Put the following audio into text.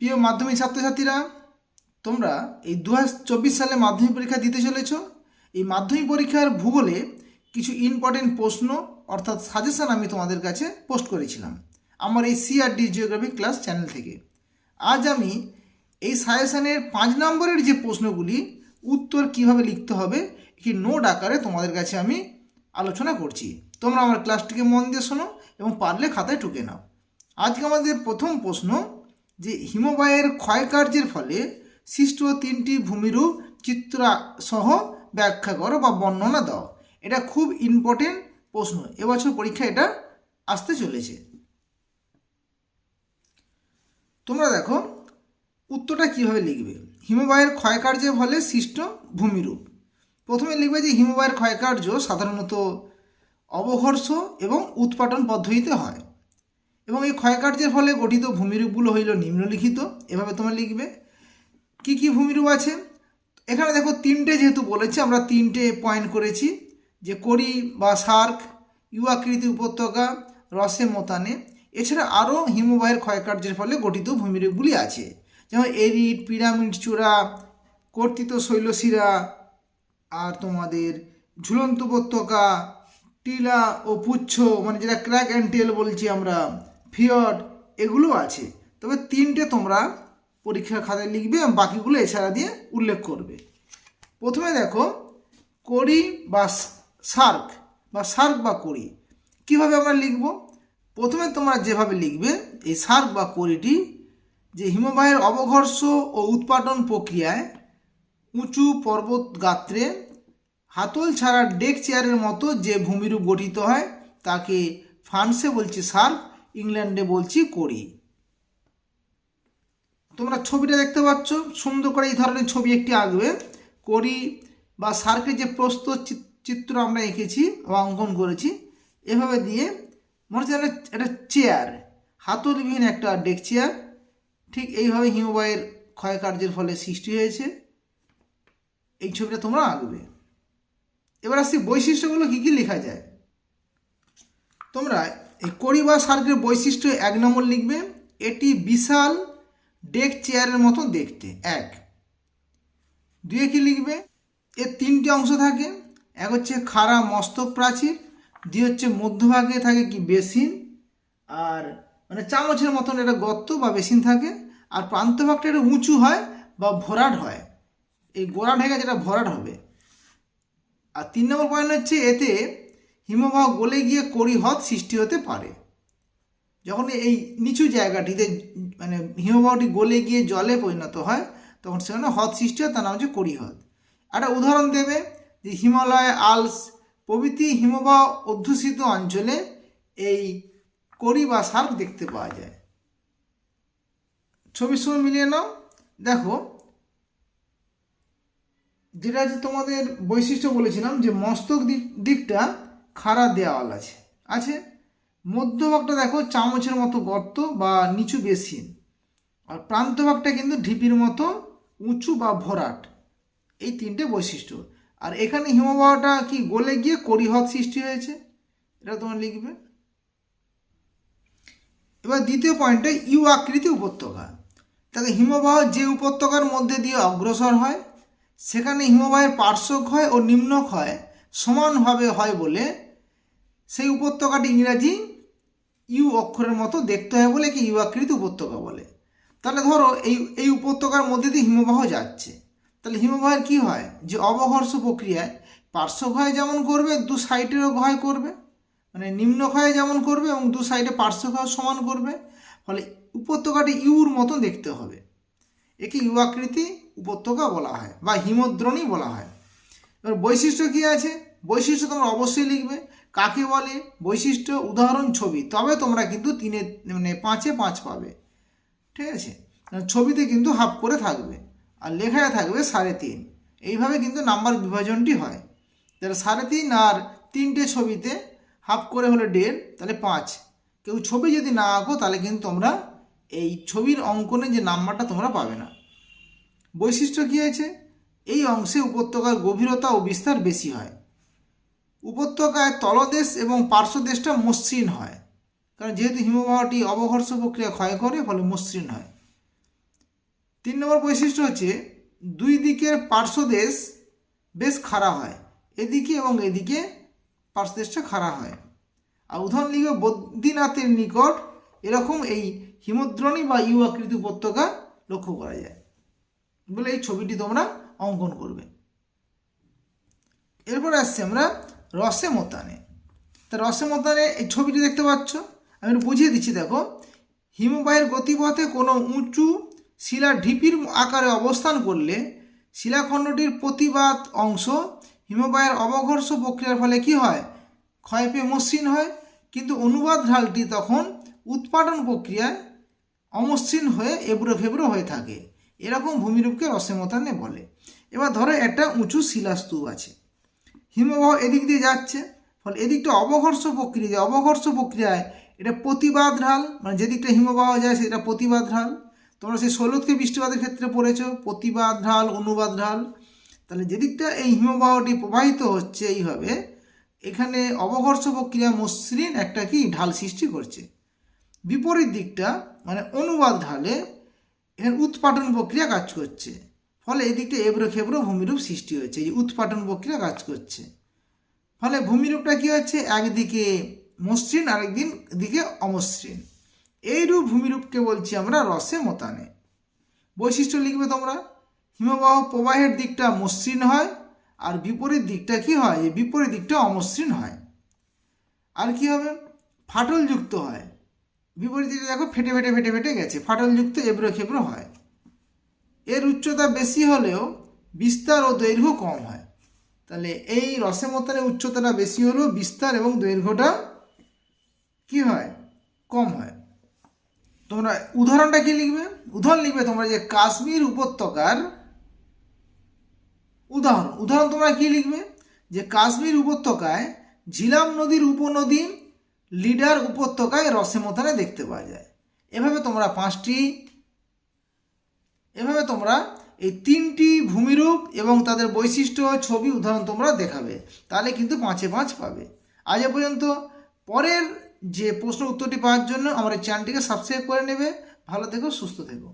প্রিয় মাধ্যমিক ছাত্রছাত্রীরা, তোমরা এই দু হাজার চব্বিশ সালে মাধ্যমিক পরীক্ষা দিতে চলেছ। এই মাধ্যমিক পরীক্ষার ভূগোলে কিছু ইম্পর্টেন্ট প্রশ্ন অর্থাৎ সাজেশন আমি তোমাদের কাছে পোস্ট করেছিলাম আমার এই সিআরডি জিওগ্রাফি ক্লাস চ্যানেল থেকে। আজ আমি এই সাজেশানের পাঁচ নম্বরের যে প্রশ্নগুলি, উত্তর কীভাবে লিখতে হবে, একটি নোট আকারে তোমাদের কাছে আমি আলোচনা করছি। তোমরা আমার ক্লাসটিকে মন দিয়ে শোনো এবং পারলে খাতায় টুকে নাও। আজকে আমাদের প্রথম প্রশ্ন যে হিমবাহের ক্ষয়কার্যের ফলে সৃষ্ট তিনটি ভূমিরূপ চিত্র সহ ব্যাখ্যা করো বা বর্ণনা দাও। এটা খুব ইম্পর্টেন্ট প্রশ্ন। এবছর পরীক্ষা এটা আসতে চলেছে। তোমরা দেখো, উত্তরটা কীভাবে লিখবে? হিমবাহের ক্ষয়কার্যের ফলে সৃষ্ট ভূমিরূপ। প্রথমে লিখবে যে হিমবাহের ক্ষয়কার্য সাধারণত অবঘর্ষ এবং উৎপাটন পদ্ধতিতে হয়। এবং এই ক্ষয়কার্যের ফলে গঠিত ভূমিরূপগুলো হইল নিম্নলিখিত। এভাবে তোমার লিখবে। কি কি ভূমিরূপ আছে? এখানে দেখো তিনটে যেহেতু বলেছে, আমরা তিনটে পয়েন্ট করেছি, যে করি বা সার্ক, ইউ আকৃতি উপত্যকা, রসে মোতানে। এছাড়া আরও হিমবাহের ক্ষয়কার্যের ফলে গঠিত ভূমিরূপগুলি আছে। যেমন এরিড, পিরামিড, চূড়া, কর্তিত শৈলশিরা, আর তোমাদের ঝুলন্ত উপত্যকা, টিলা ও পুচ্ছ মানে যেটা ক্র্যাক অ্যান্ড টেল বলছি আমরা। ফিয়ড এগুলো আছে। তবে তিনটে তোমরা পরীক্ষার খাতায় লিখবে বাকিগুলো এছাড়া দিয়ে উল্লেখ করবে। প্রথমে দেখো, করি বা সার্ক বা সার্ক বা করি। কীভাবে আমরা লিখব? প্রথমে তোমরা যেভাবে লিখবে, এই সার্ক বা করিটি যে হিমবাহের অবঘর্ষ ও উৎপাদন প্রক্রিয়ায় উঁচু পর্বত গাত্রে হাতল ছাড়া ডেক চেয়ারের মতো যে ভূমিরূপ গঠিত হয়, তাকে ফ্রান্সে বলছি সার্ক ইংল্যান্ডে বলছি করি। তোমরা ছবিটা দেখতে পাচ্ছ, সুন্দর করে এই ধরনের ছবি একটি আঁকবে। করি বা সার্কের যে প্রস্তুত চিত্র আমরা এঁকেছি বা অঙ্কন করেছি, এভাবে দিয়ে মনে হচ্ছে একটা একটা চেয়ার হাতলবিহীন একটা ডেক চেয়ার ঠিক এইভাবে হিমবাহের ক্ষয়কার্যের ফলে সৃষ্টি হয়েছে। এই ছবিটা তোমরা আঁকবে। এবার আসছি বৈশিষ্ট্যগুলো কী কী লেখা যায়? তোমরা এই কড়ি বা বৈশিষ্ট্য এক নম্বর লিখবে, এটি বিশাল ডেক চেয়ারের মতো দেখতে। এক। দুয়ে কি লিখবে? এর তিনটি অংশ থাকে, এক হচ্ছে খাড়া মস্তক প্রাচীর, দুই হচ্ছে মধ্যভাগে থাকে কি বেসিন, আর মানে চামচের মতন একটা গর্ত বা বেসিন থাকে, আর প্রান্তভাগটা একটু উঁচু হয় বা ভরাট হয়। এই গোড়া ঢেকে যেটা ভরাট হবে। আর তিন নম্বর পয়েন্ট হচ্ছে এতে হিমবাহ গলে গিয়ে কড়ি হ্রদ সৃষ্টি হতে পারে। যখন এই নিচু জায়গাটিতে মানে হিমবাহটি গলে গিয়ে জলে পরিণত হয়, তখন সেখানে হ্রদ সৃষ্টি হয়, তার নাম হচ্ছে কড়ি হ্রদ। একটা উদাহরণ দেবে যে হিমালয় আলস প্রভৃতি হিমবাহ অধ্যুষিত অঞ্চলে এই কড়ি বা সার্ক দেখতে পাওয়া যায়। ছবির সঙ্গে মিলিয়ে নাও। দেখো, যেটা হচ্ছে তোমাদের বৈশিষ্ট্য বলেছিলাম যে মস্তক দিক দিকটা খাড়া দেওয়াল আছে। আছে? মধ্যভাগটা দেখো চামচের মতো গর্ত বা নিচু বেসিন। আর প্রান্তভাগটা কিন্তু ঢিপির মতো উঁচু বা ভরাট। এই তিনটে বৈশিষ্ট্য। আর এখানে হিমবাহটা কি গলে গিয়ে করিহদ সৃষ্টি হয়েছে? এটা তোমরা লিখবে। এবার দ্বিতীয় পয়েন্টটা ইউ আকৃতি উপত্যকা। তাকে হিমবাহ যে উপত্যকার মধ্যে দিয়ে অগ্রসর হয়, সেখানে হিমবাহের পার্শ্বক্ষয় ও নিম্নক্ষয় সমানভাবে হয় বলে সেই উপত্যকাটি ইংরাজি ইউ অক্ষরের মতো দেখতে হয় বলে কি ইউ আকৃতি উপত্যকা বলে। তাহলে ধরো এই এই উপত্যকার মধ্যে দিয়ে হিমবাহ যাচ্ছে। তাহলে হিমবাহের কি হয়? যে অবঘর্ষ প্রক্রিয়ায় পার্শ্বক্ষয় যেমন করবে, দু সাইডেরও ক্ষয় করবে। মানে নিম্নক্ষয় যেমন করবে এবং দু সাইডে পার্শ্বক্ষয় সমান করবে। ফলে উপত্যকাটি ইউর মতো দেখতে হবে। একে ইউ আকৃতি উপত্যকা বলা হয় বা হিমদ্রণী বলা হয়। এবার বৈশিষ্ট্য কী আছে? বৈশিষ্ট্য তোমরা অবশ্যই লিখবে। কাকে বলে? বৈশিষ্ট্য, উদাহরণ, ছবি। তবে তোমরা কিন্তু তিনে মানে পাঁচে পাঁচ পাবে। ঠিক আছে? ছবিতে কিন্তু হাফ করে থাকবে। আর লেখায় থাকবে সাড়ে তিন। এইভাবে কিন্তু নাম্বার বিভাজনটি হয়। তাহলে সাড়ে তিন আর তিনটে ছবিতে হাফ করে হলে দেড়, তাহলে পাঁচ। কেউ ছবি যদি না আঁকো, তাহলে কিন্তু তোমরা এই ছবির অঙ্কনে যে নাম্বারটা তোমরা পাবে না। বৈশিষ্ট্য কী আছে? এই অংশে উপত্যকার গভীরতা ও বিস্তার বেশি হয়। উপত্যকায় তলদেশ এবং পার্শ্বদেশটা মসৃণ হয়। কারণ যেহেতু হিমবাহটি অবঘর্ষ প্রক্রিয়া ক্ষয় করে, ফলে মসৃণ হয়। তিন নম্বর বৈশিষ্ট্য হচ্ছে দুই দিকের পার্শ্বদেশ বেশ খাড়া হয়, এদিকে এবং এদিকে পার্শ্বদেশটা খাড়া হয়। আর উদাহরণ লিখবে বদ্রীনাথের নিকট এরকম এই হিমদ্রণী বা ইউ আকৃতি উপত্যকা লক্ষ্য করা যায় বলে এই ছবিটি তোমরা অঙ্কন করবে। এরপর আসছি আমরা রসে মতানে। তা রসে মতানে এই ছবিটি দেখতে পাচ্ছ? আমি একটু বুঝিয়ে দিচ্ছি, দেখো। হিমবাহের গতিপথে কোনো উঁচু শিলা ঢিপির আকারে অবস্থান করলে শিলাখণ্ডটির প্রতিবাদ অংশ হিমবাহের অবঘর্ষ প্রক্রিয়ার ফলে কি হয়? ক্ষয় পেয়ে মসৃণ হয়, কিন্তু অনুবাদ ঢালটি তখন উৎপাদন প্রক্রিয়ায় অমসৃণ হয়ে এবড়ো ফেবড়ো হয়ে থাকে। এরকম ভূমিরূপকে রসেমতানে বলে। এবার ধরো একটা উঁচু শিলাস্তূপ আছে। হিমবাহ এদিক দিয়ে যাচ্ছে, ফলে এদিকটা অবঘর্ষ প্রক্রিয়া, যে অবঘর্ষ প্রক্রিয়ায় এটা প্রতিবাদ ঢাল মানে যেদিকটা হিমবাহ যায় সেটা প্রতিবাদ ঢাল। তোমরা সেই ষোলোকে বৃষ্টিপাতের ক্ষেত্রে পড়েছ, প্রতিবাদ ঢাল, অনুবাদ ঢাল। তাহলে যেদিকটা এই হিমবাহটি প্রবাহিত হচ্ছে এইভাবে, এখানে অবঘর্ষ প্রক্রিয়া মসৃণ একটা কি ঢাল সৃষ্টি করছে। বিপরীত দিকটা মানে অনুবাদ ঢালে এখানে উৎপাটন প্রক্রিয়া কাজ করছে। ফলে এই দিকটা এবড়ো খেবড়ো ভূমিরূপ সৃষ্টি হয়েছে, এই উৎপাটন প্রক্রিয়া কাজ করছে। ফলে ভূমিরূপটা কী হচ্ছে? একদিকে মসৃণ, আরেকদিন দিকে অমসৃণ। এইরূপ ভূমিরূপকে বলছি আমরা রসে মতানে। বৈশিষ্ট্য লিখবে তোমরা? হিমবাহ প্রবাহের দিকটা মসৃণ হয়, আর বিপরীত দিকটা কি হয়? এই বিপরীত দিকটা অমসৃণ হয়। আর কি হবে? ফাটলযুক্ত হয়। বিপরীত দিকে দেখো, ফেটে ফেটে ফেটে ফেটে গেছে। ফাটলযুক্ত এবড়ো খেবড়ো হয়। এর উচ্চতা বেশি হলেও বিস্তার ও দৈর্ঘ্য কম হয়। তাহলে এই রসেমতানের উচ্চতাটা বেশি হলেও বিস্তার এবং দৈর্ঘ্যটা কি হয়? কম হয়। তোমরা উদাহরণটা কি লিখবে? উদাহরণ লিখবে তোমরা যে কাশ্মীর উপত্যকার উদাহরণ। উদাহরণ তোমরা কি লিখবে? যে কাশ্মীর উপত্যকায় ঝিলাম নদীর উপনদী লিডার উপত্যকায় রসেমতানে দেখতে পাওয়া যায়। এভাবে তোমরা পাঁচটি এভাবে তোমরা এই তিনটি ভূমিরূপ এবং তাদের বৈশিষ্ট্য ছবি উদাহরণ তোমরা দেখাবে। তাহলে কিন্তু পাঁচে পাঁচ পাবে। আজ পর্যন্ত পরের যে প্রশ্ন উত্তরটি পাওয়ার জন্য আমার এই চ্যানেলটিকে সাবস্ক্রাইব করে নেবে। ভালো থেকো, সুস্থ থেকো।